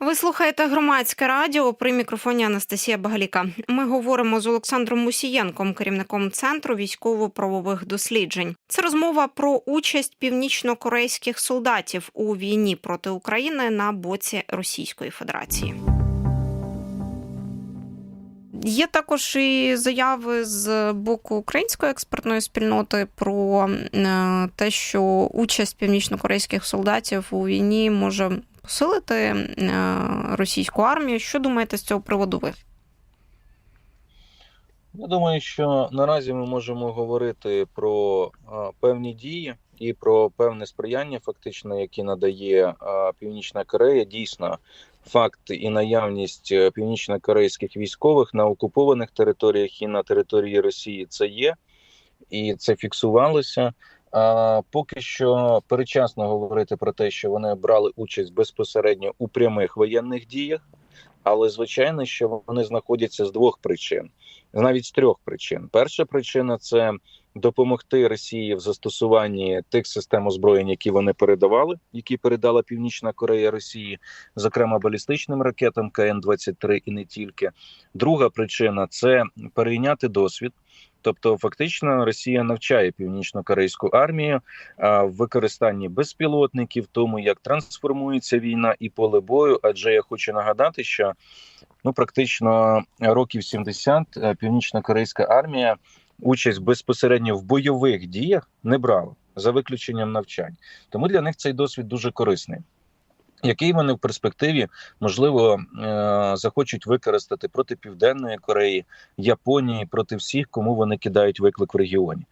Ви слухаєте громадське радіо при мікрофоні Анастасія Багаліка. Ми говоримо з Олександром Мусієнком, керівником центру військово-правових досліджень. Це розмова про участь північно-корейських солдатів у війні проти України на боці Російської Федерації. Є також і заяви з боку української експертної спільноти про е, те, що участь північно-корейських солдатів у війні може посилити е, російську армію. Що думаєте з цього приводу? Ви Я думаю, що наразі ми можемо говорити про певні дії і про певне сприяння, фактично, які надає Північна Корея. Дійсно, факт і наявність е, північно-корейських військових на окупованих територіях і на території Росії це є, і це фіксувалося. А, поки що перечасно говорити про те, що вони брали участь безпосередньо у прямих воєнних діях, але звичайно, що вони знаходяться з двох причин навіть з трьох причин. Перша причина це допомогти Росії в застосуванні тих систем озброєнь, які вони передавали, які передала Північна Корея Росії, зокрема балістичним ракетам КН 23 і не тільки. Друга причина це перейняти досвід. Тобто, фактично, Росія навчає північно-корейську армію в використанні безпілотників, тому як трансформується війна і поле бою. Адже я хочу нагадати, що ну практично років 70 е, північно-корейська армія участь безпосередньо в бойових діях не брала за виключенням навчань. Тому для них цей досвід дуже корисний. Який вони в перспективі можливо е, захочуть використати проти Південної Кореї, Японії, проти всіх, кому вони кидають виклик в регіоні?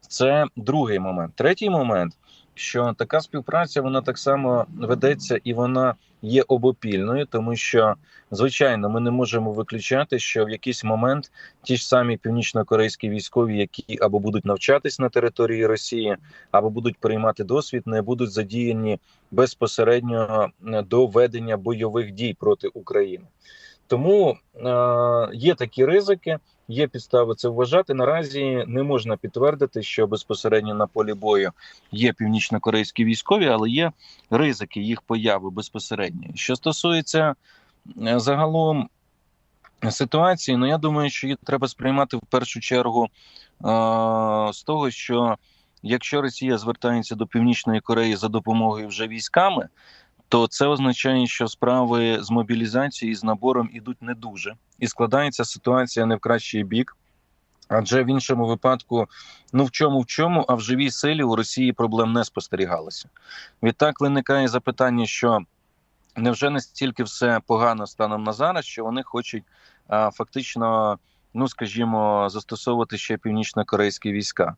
Це другий момент. Третій момент, що така співпраця вона так само ведеться і вона є обопільною, тому що звичайно ми не можемо виключати, що в якийсь момент ті ж самі північно-корейські військові, які або будуть навчатись на території Росії, або будуть приймати досвід, не будуть задіяні безпосередньо до ведення бойових дій проти України. Тому е, є такі ризики, є підстави це вважати. Наразі не можна підтвердити, що безпосередньо на полі бою є північно-корейські військові, але є ризики їх появи безпосередньо. Що стосується е, загалом ситуації, ну я думаю, що її треба сприймати в першу чергу е, з того, що якщо Росія звертається до Північної Кореї за допомогою вже військами то це означає, що справи з мобілізацією і з набором ідуть не дуже, і складається ситуація не в кращий бік. Адже в іншому випадку, ну в чому в чому, а в живій силі у Росії проблем не спостерігалося. Відтак виникає запитання, що невже настільки все погано станом на зараз, що вони хочуть а, фактично, ну скажімо, застосовувати ще північно-корейські війська.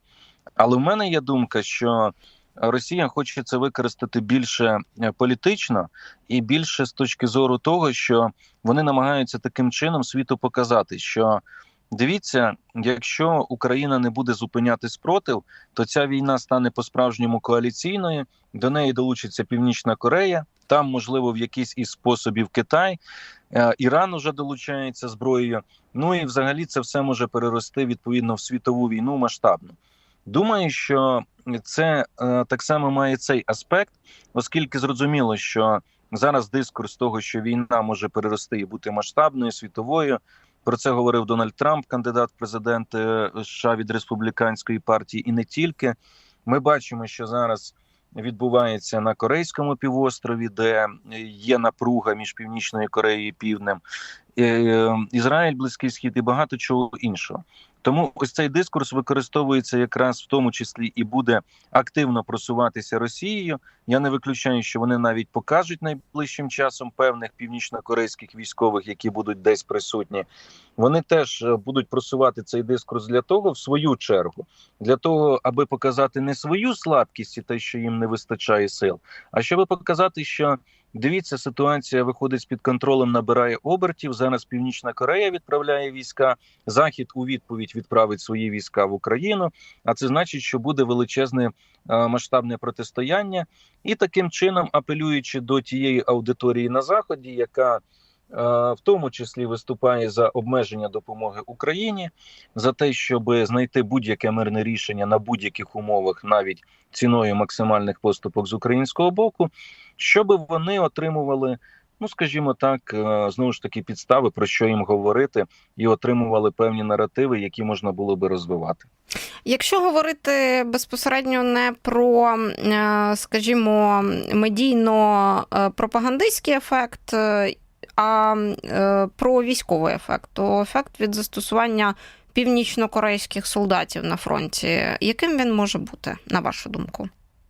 Але в мене є думка, що Росія хоче це використати більше е, політично і більше з точки зору того, що вони намагаються таким чином світу показати, що дивіться, якщо Україна не буде зупиняти спротив, то ця війна стане по-справжньому коаліційною. До неї долучиться Північна Корея. Там, можливо, в якийсь із способів Китай, е, Іран уже долучається зброєю. Ну і взагалі це все може перерости відповідно в світову війну масштабну. Думаю, що це е, так само має цей аспект, оскільки зрозуміло, що зараз дискурс того, що війна може перерости і бути масштабною світовою. Про це говорив Дональд Трамп, кандидат в президенти США від республіканської партії, і не тільки ми бачимо, що зараз відбувається на Корейському півострові, де є напруга між північною Кореєю і Півднем, е, Ізраїль, Близький Схід і багато чого іншого. Тому ось цей дискурс використовується якраз в тому числі і буде активно просуватися Росією. Я не виключаю, що вони навіть покажуть найближчим часом певних північно-корейських військових, які будуть десь присутні. Вони теж е, будуть просувати цей дискурс для того, в свою чергу, для того, аби показати не свою слабкість і те, що їм не вистачає сил, а щоб показати, що Дивіться, ситуація виходить з під контролем, набирає обертів. Зараз Північна Корея відправляє війська. Захід у відповідь відправить свої війська в Україну. А це значить, що буде величезне масштабне протистояння, і таким чином апелюючи до тієї аудиторії на заході, яка в тому числі виступає за обмеження допомоги Україні, за те, щоб знайти будь-яке мирне рішення на будь-яких умовах, навіть ціною максимальних поступок з українського боку, щоб вони отримували ну скажімо так, е, знову ж таки підстави про що їм говорити, і отримували певні наративи, які можна було би розвивати. Якщо говорити безпосередньо не про, е, скажімо, медійно-пропагандистський ефект, е, а е, про військовий ефект, то ефект від застосування північно-корейських солдатів на фронті, яким він може бути, на вашу думку?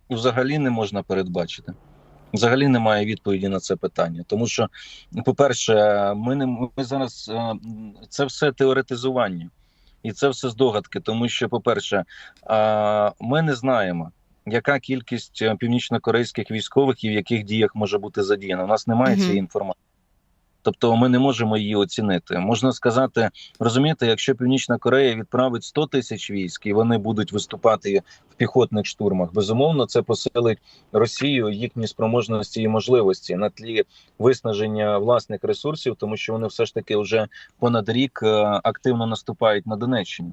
Взагалі не можна передбачити. Взагалі немає відповіді на це питання, тому що, по-перше, ми не ми зараз е, це все теоретизування, і це все здогадки. Тому що, по-перше, е, ми не знаємо, яка кількість е, північно-корейських військових і в яких діях може бути задіяна. У нас немає Мгм. цієї інформації. Тобто ми не можемо її оцінити. Можна сказати, розумієте, якщо Північна Корея відправить 100 тисяч військ і вони будуть виступати в піхотних штурмах, безумовно, це посилить Росію їхні спроможності і можливості на тлі виснаження власних ресурсів, тому що вони все ж таки вже понад рік е, активно наступають на Донеччині.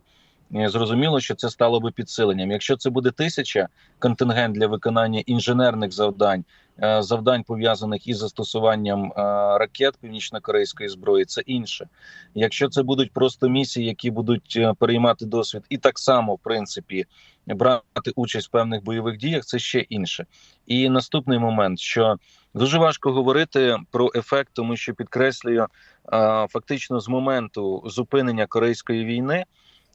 Зрозуміло, що це стало би підсиленням. Якщо це буде тисяча контингент для виконання інженерних завдань, е, завдань пов'язаних із застосуванням е, ракет північно-корейської зброї, це інше. Якщо це будуть просто місії, які будуть е, переймати досвід, і так само, в принципі, брати участь в певних бойових діях, це ще інше. І наступний момент, що дуже важко говорити про ефект, тому що підкреслюю, фактично з моменту зупинення корейської війни.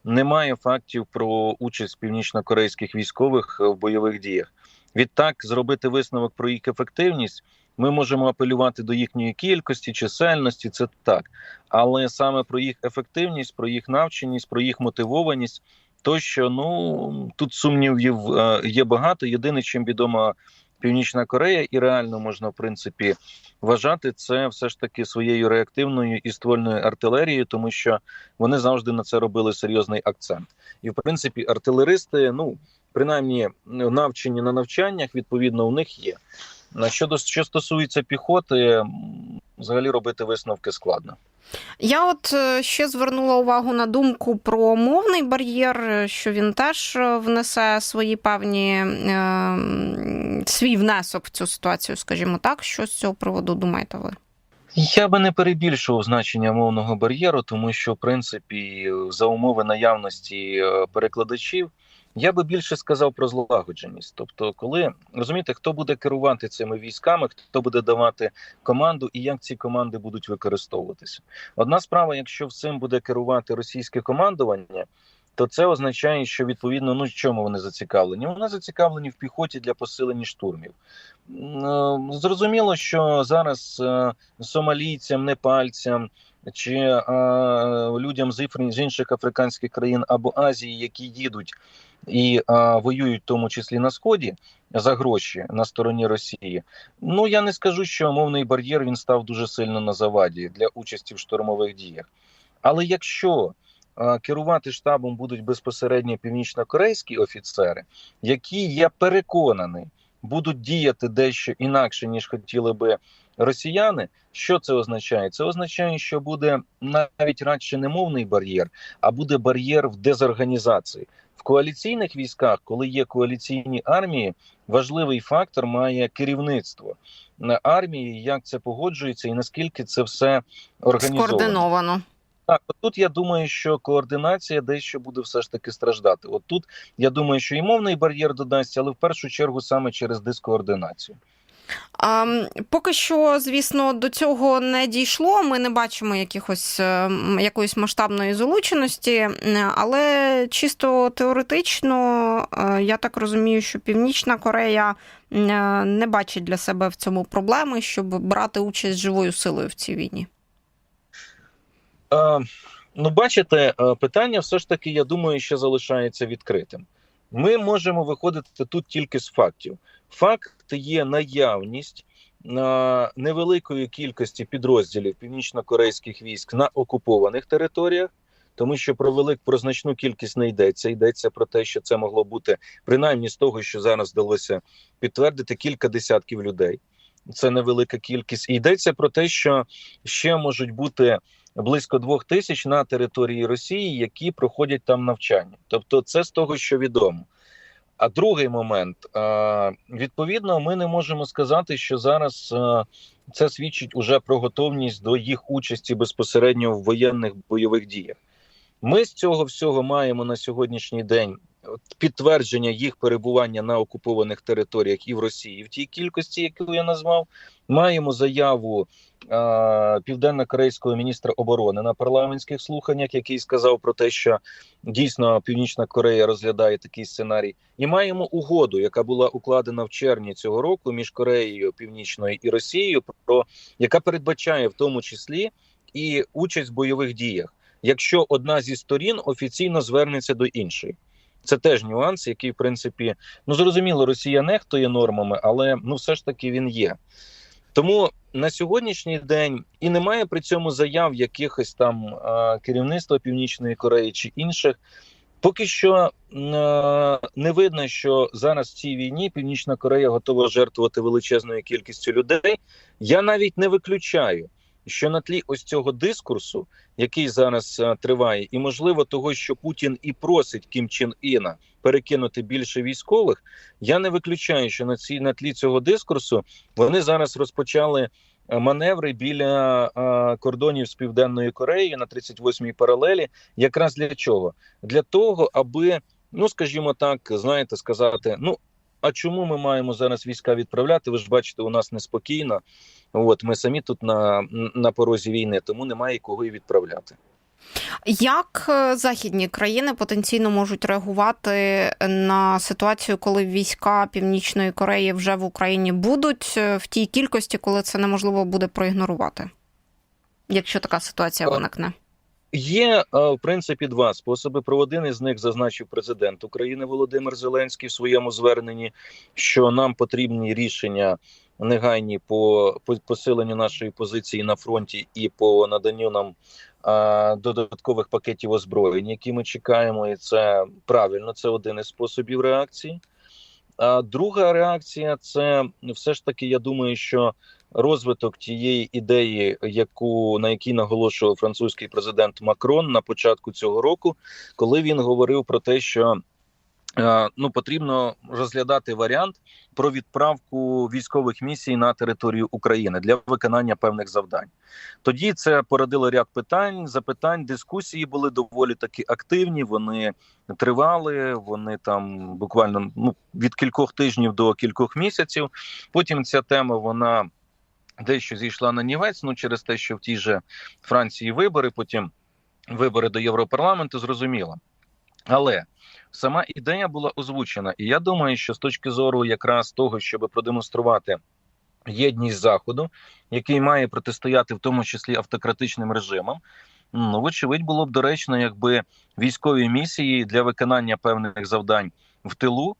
Немає фактів про участь північно-корейських військових е, в бойових діях. Відтак, зробити висновок про їх ефективність ми можемо апелювати до їхньої кількості, чисельності, це так. Але саме про їх ефективність, про їх навченість, про їх мотивованість, то що ну тут сумнівів е, є багато. Єдине, чим відома Північна Корея, і реально можна в принципі вважати це все ж таки своєю реактивною і ствольною артилерією, тому що вони завжди на це робили серйозний акцент. І в принципі, артилеристи, ну принаймні навчені на навчаннях, відповідно, у них є. На щодо що стосується піхоти, взагалі робити висновки складно. Я от е, ще звернула увагу на думку про мовний бар'єр, е, що він теж е, внесе свої певні свій внесок в цю ситуацію, скажімо так. Що з цього приводу думаєте ви? Я би не перебільшував значення мовного бар'єру, тому що в принципі за умови наявності перекладачів я би більше сказав про злагодженість. Тобто, коли розумієте, хто буде керувати цими військами, хто буде давати команду і як ці команди будуть використовуватися. Одна справа, якщо всім буде керувати російське командування. То це означає, що відповідно ну чому вони зацікавлені? Вони зацікавлені в піхоті для посилення штурмів. Е, Зрозуміло, що зараз е, сомалійцям, непальцям чи е, людям з інших африканських країн або Азії, які їдуть і е, воюють, в тому числі на сході за гроші на стороні Росії. Ну я не скажу, що мовний бар'єр він став дуже сильно на заваді для участі в штурмових діях. Але якщо е, керувати штабом будуть безпосередньо північно-корейські офіцери, які я переконаний будуть діяти дещо інакше ніж хотіли би росіяни. Що це означає? Це означає, що буде навіть радше не мовний бар'єр, а буде бар'єр в дезорганізації. В коаліційних військах, коли є коаліційні армії, важливий фактор має керівництво на армії, як це погоджується і наскільки це все організовано. Скоординовано. Так, от тут я думаю, що координація дещо буде все ж таки страждати. От тут я думаю, що і мовний бар'єр додасться, але в першу чергу саме через дискоординацію. А, поки що, звісно, до цього не дійшло. Ми не бачимо якихось е, якоїсь масштабної залученості, але чисто теоретично, е, я так розумію, що Північна Корея е, не бачить для себе в цьому проблеми, щоб брати участь живою силою в цій війні. Е, ну, бачите, е, питання все ж таки, я думаю, ще залишається відкритим. Ми можемо виходити тут тільки з фактів. Факт є наявність е, невеликої кількості підрозділів північно-корейських військ на окупованих територіях, тому що про велик про значну кількість не йдеться. Йдеться про те, що це могло бути принаймні з того, що зараз вдалося підтвердити кілька десятків людей. Це невелика кількість. І йдеться про те, що ще можуть бути близько двох тисяч на території Росії, які проходять там навчання. Тобто, це з того, що відомо. А другий момент е, відповідно, ми не можемо сказати, що зараз е, це свідчить уже про готовність до їх участі безпосередньо в воєнних бойових діях. Ми з цього всього маємо на сьогоднішній день підтвердження їх перебування на окупованих територіях і в Росії в тій кількості, яку я назвав. Маємо заяву південно-корейського міністра оборони на парламентських слуханнях, який сказав про те, що дійсно Північна Корея розглядає такий сценарій, і маємо угоду, яка була укладена в червні цього року між Кореєю Північною і Росією, про яка передбачає в тому числі і участь в бойових діях, якщо одна зі сторін офіційно звернеться до іншої. Це теж нюанс, який, в принципі, ну зрозуміло, Росія нехтує нормами, але ну все ж таки він є. Тому на сьогоднішній день і немає при цьому заяв якихось там керівництва Північної Кореї чи інших. Поки що е, не видно, що зараз в цій війні Північна Корея готова жертвувати величезною кількістю людей. Я навіть не виключаю, що на тлі ось цього дискурсу, який зараз е, триває, і можливо того, що Путін і просить Кім Чен Іна перекинути більше військових, я не виключаю, що на цій на тлі цього дискурсу вони зараз розпочали е, маневри біля е, кордонів з південною Кореєю на 38-й паралелі. Якраз для чого? Для того, аби, ну скажімо так, знаєте, сказати, ну. А чому ми маємо зараз війська відправляти? Ви ж бачите, у нас неспокійно. От ми самі тут на, на порозі війни, тому немає кого і відправляти. Як е, західні країни потенційно можуть реагувати на ситуацію, коли війська Північної Кореї вже в Україні будуть е, в тій кількості, коли це неможливо буде проігнорувати? Якщо така ситуація Е, виникне? Є в принципі два способи. Про один із них зазначив президент України Володимир Зеленський в своєму зверненні, що нам потрібні рішення негайні по по- посиленню нашої позиції на фронті і по наданню нам додаткових пакетів озброєнь, які ми чекаємо, і це правильно. Це один із способів реакції. А друга реакція це все ж таки, я думаю, що розвиток тієї ідеї, яку на якій наголошував французький президент Макрон на початку цього року, коли він говорив про те, що ну потрібно розглядати варіант про відправку військових місій на територію України для виконання певних завдань. Тоді це породило ряд питань, запитань, дискусії були доволі таки активні. Вони тривали. Вони там буквально ну від кількох тижнів до кількох місяців. Потім ця тема вона дещо зійшла на нівець. Ну через те, що в тій же Франції вибори, потім вибори до Європарламенту, зрозуміло. Але сама ідея була озвучена, і я думаю, що з точки зору якраз того, щоб продемонструвати єдність заходу, який має протистояти в тому числі автократичним режимам. Ну, вочевидь, було б доречно, якби військові місії для виконання певних завдань в тилу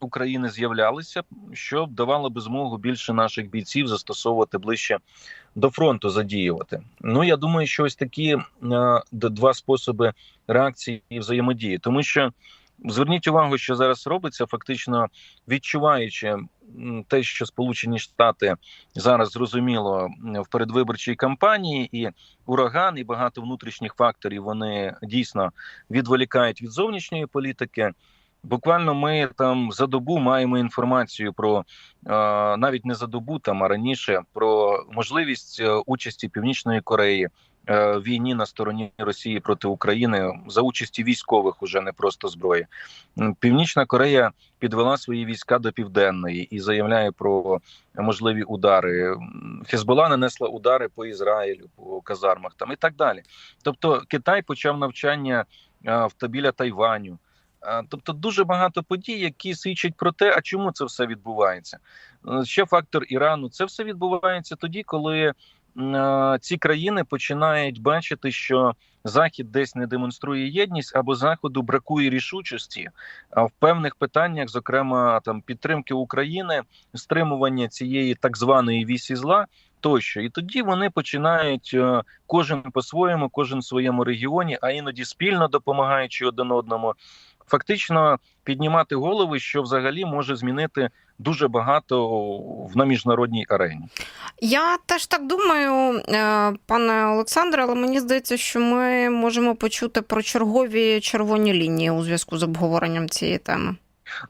України з'являлися, що давало би змогу більше наших бійців застосовувати ближче до фронту, задіювати. Ну я думаю, що ось такі два способи реакції і взаємодії, тому що зверніть увагу, що зараз робиться, фактично відчуваючи те, що Сполучені Штати зараз зрозуміло в передвиборчій кампанії, і ураган, і багато внутрішніх факторів вони дійсно відволікають від зовнішньої політики. Буквально ми там за добу маємо інформацію про е, навіть не за добу, там а раніше про можливість е, участі Північної Кореї е, в війні на стороні Росії проти України за участі військових, уже не просто зброї. Північна Корея підвела свої війська до південної і заявляє про можливі удари. Хезбола нанесла удари по Ізраїлю, по казармах там і так далі. Тобто Китай почав навчання в біля Тайваню. Тобто дуже багато подій, які свідчать про те, а чому це все відбувається. Е, Ще фактор Ірану. Це все відбувається тоді, коли е, ці країни починають бачити, що Захід десь не демонструє єдність, або заходу бракує рішучості в певних питаннях, зокрема там підтримки України, стримування цієї так званої вісі зла. Тощо, і тоді вони починають е, кожен по-своєму, кожен в своєму регіоні, а іноді спільно допомагаючи один одному, фактично піднімати голови, що взагалі може змінити дуже багато в на міжнародній арені. Я теж так думаю, е, пане Олександре, але мені здається, що ми можемо почути про чергові червоні лінії у зв'язку з обговоренням цієї теми.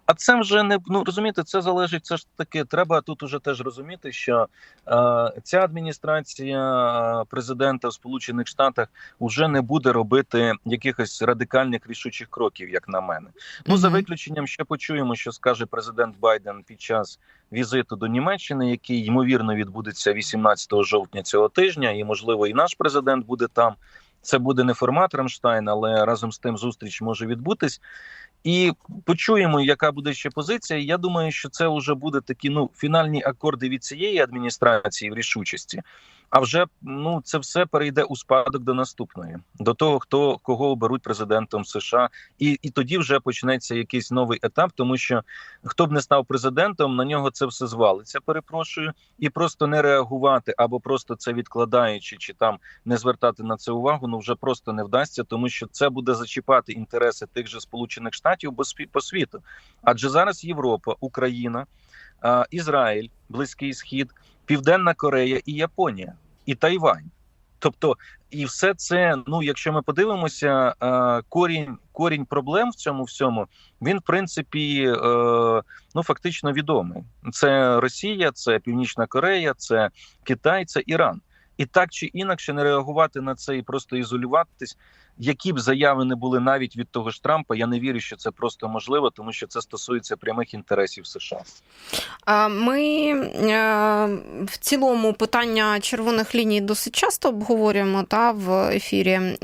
А це вже не ну розумієте, це залежить. Це ж таки. Треба тут уже теж розуміти, що е, ця адміністрація е, президента в Сполучених Штатах вже не буде робити якихось радикальних рішучих кроків, як на мене. Ну за виключенням ще почуємо, що скаже президент Байден під час візиту до Німеччини, який ймовірно відбудеться 18 жовтня цього тижня, і можливо і наш президент буде там. Це буде не формат Рамштайн, але разом з тим зустріч може відбутись. І почуємо, яка буде ще позиція. Я думаю, що це вже буде такі ну фінальні акорди від цієї адміністрації в рішучості. А вже ну це все перейде у спадок до наступної, до того, хто кого оберуть президентом США, і, і тоді вже почнеться якийсь новий етап, тому що хто б не став президентом, на нього це все звалиться. Перепрошую, і просто не реагувати або просто це відкладаючи, чи там не звертати на це увагу, ну вже просто не вдасться, тому що це буде зачіпати інтереси тих же Сполучених Штатів по світу. Адже зараз Європа, Україна, Ізраїль, Близький Схід, Південна Корея і Японія, і Тайвань. Тобто, і все це, ну якщо ми подивимося, е, корінь корінь проблем в цьому всьому, він в принципі е, ну фактично відомий. Це Росія, це Північна Корея, це Китай, це Іран. І так чи інакше не реагувати на це і просто ізолюватись, які б заяви не були навіть від того ж Трампа, я не вірю, що це просто можливо, тому що це стосується прямих інтересів США. Ми е, в цілому питання червоних ліній досить часто обговорюємо та в ефірі. Е,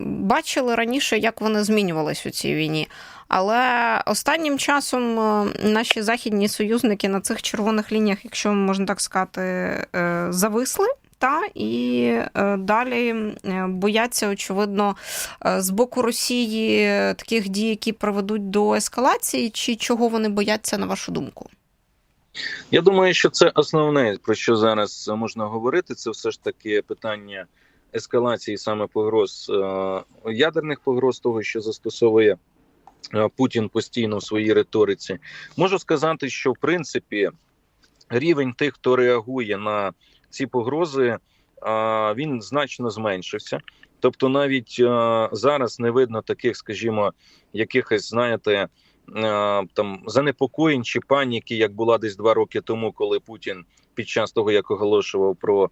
Бачили раніше, як вони змінювались у цій війні. Але останнім часом е, наші західні союзники на цих червоних лініях, якщо можна так сказати, зависли. Та і е, далі е, бояться, очевидно, е, з боку Росії таких дій, які приведуть до ескалації, чи чого вони бояться, на вашу думку? Я думаю, що це основне про що зараз можна говорити. Це все ж таки питання ескалації саме погроз ядерних погроз, того, що застосовує Путін постійно в своїй риториці. Можу сказати, що в принципі рівень тих, хто реагує на ці погрози, е, він значно зменшився. Тобто, навіть е, зараз не видно таких, скажімо, якихось, знаєте, е, там занепокоєнь чи паніки, як була десь два роки тому, коли Путін під час того, як оголошував про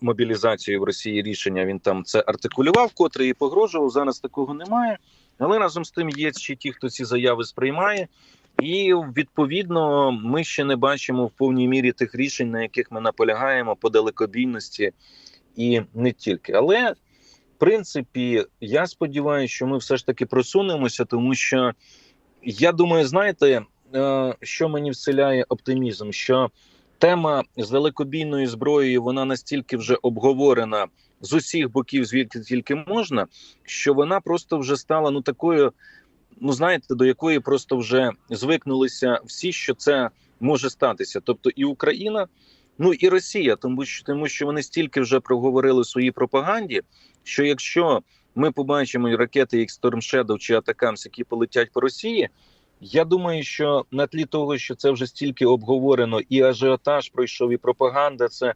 мобілізацію в Росії рішення, він там це артикулював, котре і погрожував. Зараз такого немає. Але разом з тим є ще ті, хто ці заяви сприймає. І відповідно ми ще не бачимо в повній мірі тих рішень, на яких ми наполягаємо по далекобійності, і не тільки. Але в принципі, я сподіваюся, що ми все ж таки просунемося, тому що я думаю, знаєте, е, що мені вселяє оптимізм, що тема з далекобійною зброєю вона настільки вже обговорена з усіх боків, звідки тільки можна, що вона просто вже стала ну такою. Ну, знаєте, до якої просто вже звикнулися всі, що це може статися. Тобто і Україна, ну і Росія, тому що тому, що вони стільки вже проговорили в своїй пропаганді, що якщо ми побачимо ракети, як Storm Shadow чи Атакамс, які полетять по Росії. Я думаю, що на тлі того, що це вже стільки обговорено, і ажіотаж пройшов, і пропаганда, це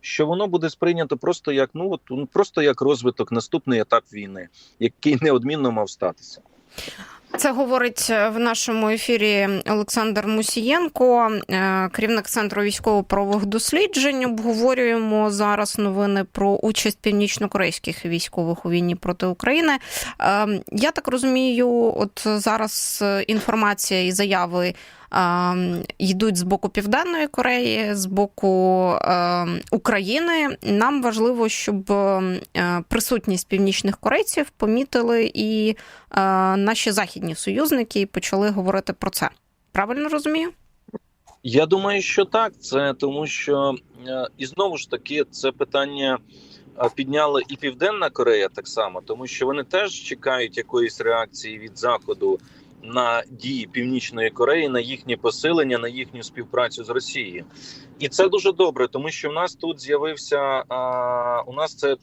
що воно буде сприйнято просто як ну от ну, просто як розвиток, наступний етап війни, який неодмінно мав статися. Це говорить в нашому ефірі Олександр Мусієнко, е, керівник центру військово-правових досліджень. Обговорюємо зараз новини про участь північно-корейських військових у війні проти України. Е, Я так розумію, от зараз інформація і заяви. Йдуть з боку Південної Кореї, з боку е, України. Нам важливо, щоб е, присутність північних корейців помітили і е, наші західні союзники почали говорити про це. Правильно розумію? Я думаю, що так. Це тому, що е, і знову ж таки це питання підняла і Південна Корея так само, тому що вони теж чекають якоїсь реакції від Заходу на дії Північної Кореї, на їхнє посилення, на їхню співпрацю з Росією. І це дуже добре, тому що в нас тут з'явився а, у нас це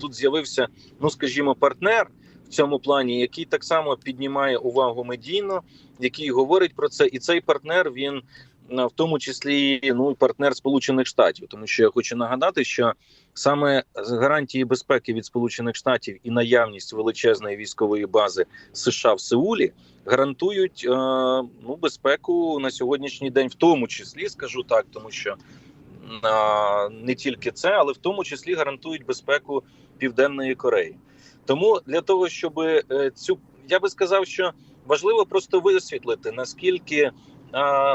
тут з'явився, ну скажімо, партнер в цьому плані, який так само піднімає увагу медійно, який говорить про це, і цей партнер він в тому числі ну і партнер Сполучених Штатів, тому що я хочу нагадати, що саме гарантії безпеки від Сполучених Штатів і наявність величезної військової бази США в Сеулі гарантують е, ну безпеку на сьогоднішній день, в тому числі скажу так, тому що не тільки це, але в тому числі гарантують безпеку Південної Кореї. Тому для того, щоб е, цю я би сказав, що важливо просто висвітлити наскільки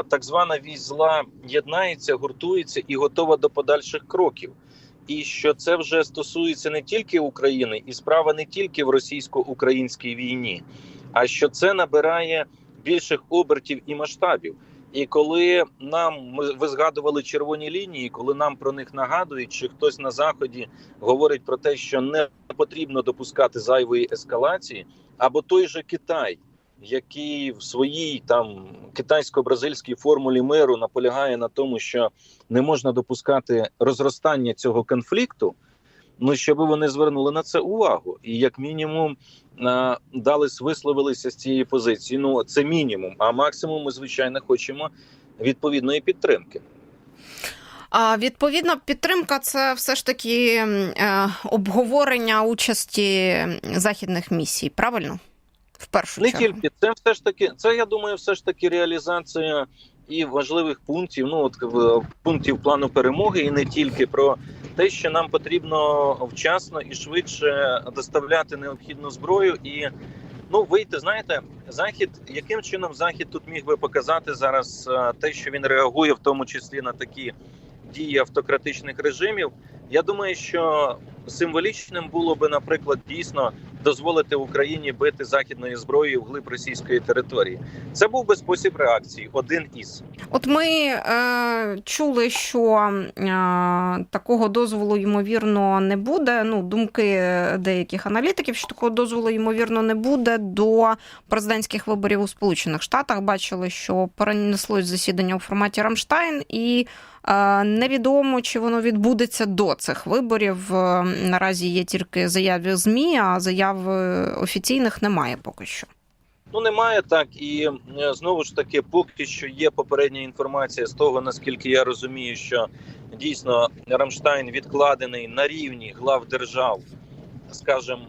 так звана вісь зла єднається, гуртується і готова до подальших кроків. І що це вже стосується не тільки України, і справа не тільки в російсько-українській війні, а що це набирає більших обертів і масштабів. І коли нам ми ви згадували червоні лінії, коли нам про них нагадують, чи хтось на заході говорить про те, що не потрібно допускати зайвої ескалації, або той же Китай, який в своїй там китайсько-бразильській формулі миру наполягає на тому, що не можна допускати розростання цього конфлікту. Ну щоб вони звернули на це увагу, і як мінімум а, дали висловилися з цієї позиції. Ну це мінімум. А максимум ми звичайно хочемо відповідної підтримки. А відповідно, підтримка це все ж таки е, обговорення участі західних місій, правильно? В першу Не чергу. тільки це, все ж таки, це я думаю, все ж таки реалізація і важливих пунктів. Ну от в- пунктів плану перемоги, і не тільки про те, що нам потрібно вчасно і швидше доставляти необхідну зброю і. Ну, вийти, знаєте, захід, яким чином захід тут міг би показати зараз е, те, що він реагує, в тому числі на такі дії автократичних режимів. Я думаю, що символічним було би, наприклад, дійсно дозволити Україні бити західною зброєю в глиб російської території. Це був би спосіб реакції, один із. От ми е, чули, що е, такого дозволу ймовірно не буде. Ну, думки деяких аналітиків, що такого дозволу ймовірно не буде до президентських виборів у Сполучених Штатах. Бачили, що перенеслось засідання у форматі Рамштайн, і невідомо, чи воно відбудеться до цих виборів. Е, Наразі є тільки заяви ЗМІ, а заяв е, офіційних немає поки що. Ну немає так, і е, знову ж таки, поки що є попередня інформація з того, наскільки я розумію, що дійсно Рамштайн відкладений на рівні глав держав, скажімо,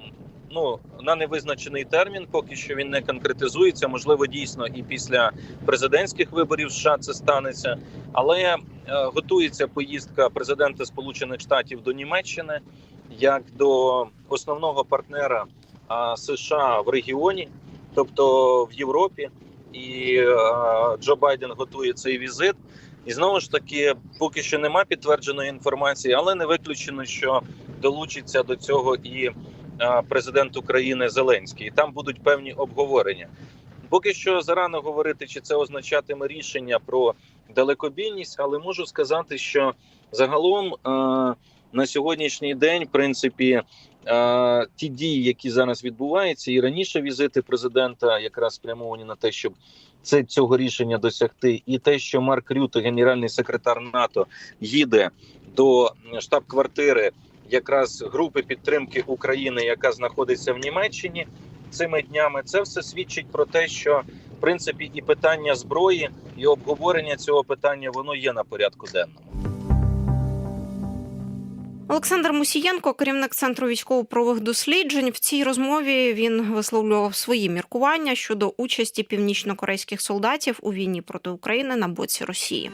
ну на невизначений термін, поки що він не конкретизується. Можливо, дійсно і після президентських виборів США це станеться, але готується поїздка президента Сполучених Штатів до Німеччини як до основного партнера США в регіоні тобто в Європі, і е, Джо Байден готує цей візит. І знову ж таки, поки що нема підтвердженої інформації, але не виключено, що долучиться до цього і е, президент України Зеленський. І там будуть певні обговорення. Поки що зарано говорити, чи це означатиме рішення про далекобійність, але можу сказати, що загалом е, на сьогоднішній день, в принципі, е, ті дії, які зараз відбуваються, і раніше візити президента якраз спрямовані на те, щоб це цього рішення досягти, і те, що Марк Рюте, генеральний секретар НАТО, їде до штаб-квартири якраз групи підтримки України, яка знаходиться в Німеччині цими днями, це все свідчить про те, що принципі і питання зброї, і обговорення цього питання воно є на порядку денному. Олександр Мусієнко, керівник центру військово-правових досліджень. В цій розмові він висловлював свої міркування щодо участі північно-корейських солдатів у війні проти України на боці Росії.